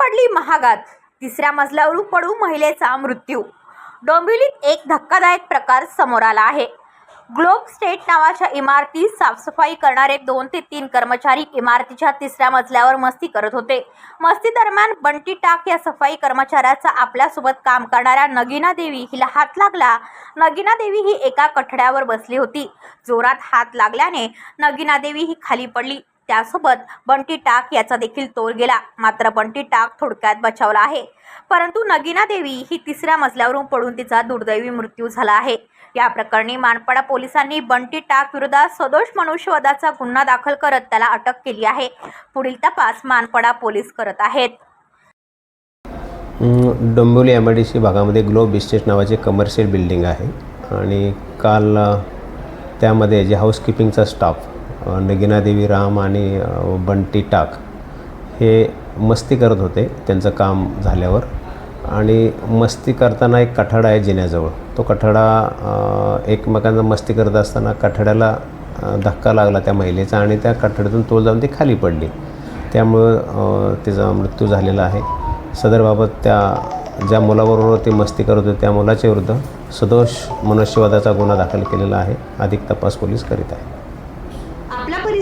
पडली महागात. तिसऱ्या मजल्यावरून पडू महिलेचा मृत्यू. डोंबिवलीत एक धक्कादायक प्रकार समोर आला आहे. ग्लोब स्टेट नावाच्या इमारतीत साफसफाई करणारे दोन ते तीन कर्मचारी इमारतीच्या तिसऱ्या मजल्यावर मस्ती करत होते. मस्ती दरम्यान बंटी टाक या सफाई कर्मचाऱ्याचा आपल्यासोबत काम करणाऱ्या नगीना देवी हिला हात लागला. नगीना देवी ही एका कठड्यावर बसली होती. जोरात हात लागल्याने नगीना देवी ही खाली पडली. त्यासोबत बंटी टाक याचा देखील तोल गेला. मात्र बंटी टाक थोडक्यात बचावला आहे. परंतु नगीना देवी ही तिसऱ्या मजल्यावरून पडून तिचा दुर्दैवी मृत्यू झाला आहे. या प्रकरणी मानपाडा पोलिसांनी बंटी टाक विरोधात सदोष मनुष्यवधाचा गुन्हा दाखल करत त्याला अटक केली आहे. पुढील तपास मानपाडा पोलीस करत आहेत. Dombivli M I D C भागामध्ये ग्लोब इस्टेट नावाचे कमर्शियल बिल्डिंग आहे. आणि काल त्यामध्ये जे हाऊसकीपिंगचा स्टाफ नगिनादेवी नगिना देवी राम आणि बंटी टाक हे मस्ती करत होते त्यांचं काम झाल्यावर. आणि मस्ती करताना एक कठाडा आहे जिन्याजवळ. तो कठाडा एकमेकांना मस्ती करत असताना कठाड्याला धक्का लागला त्या महिलेचा आणि त्या कठाड्यातून तोल जाऊन ती खाली पडली. त्यामुळं तिचा मृत्यू झालेला आहे. सदरबाबत त्या ज्या मुलाबरोबर ती मस्ती करत होते त्या मुलाच्या विरुद्ध सदोष मनुष्यवादाचा गुन्हा दाखल केलेला आहे. अधिक तपास पोलीस करीत आहे